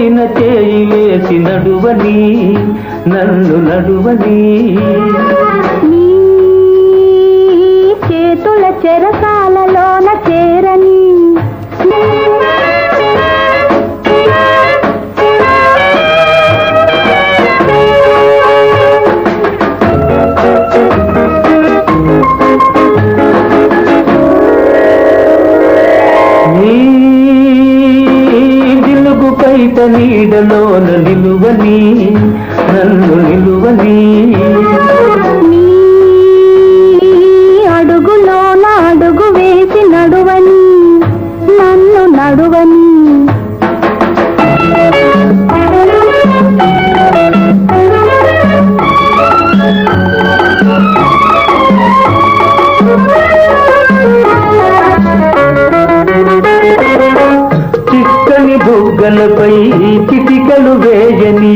పైన చేయి వేసి నడువని నన్ను నడువని. చేతుల చెరసాలలోన చేరని దిలుగు నీడలోన నిలువని నన్ను నిలువని బుగ్గలపై చిటికలు వేయని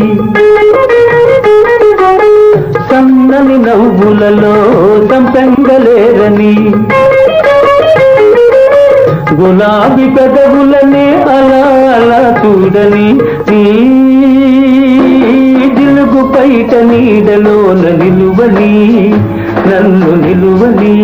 సన్నని నవ్వులలో సంపెంగలేరని గులాబీ పెదవులనే అలా అలా చూడని నీ దిలుగు పైట నీడలోన నిలువని నన్ను నిలువని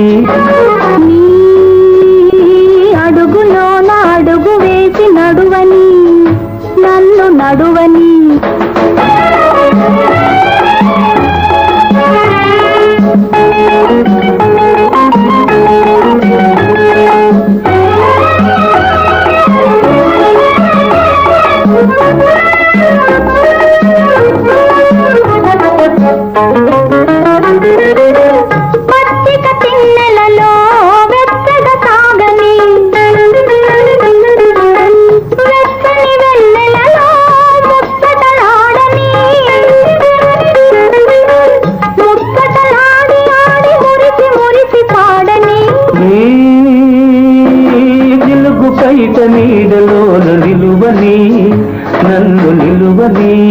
నీడలోన నిలువని నన్ను నిలువని.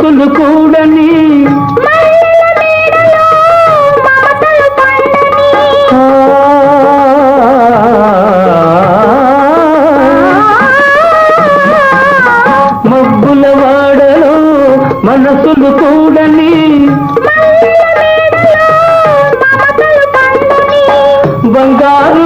మమతలు కూడని ఆ, మబ్బుల వాడలో మనసులు కూడని బంగారు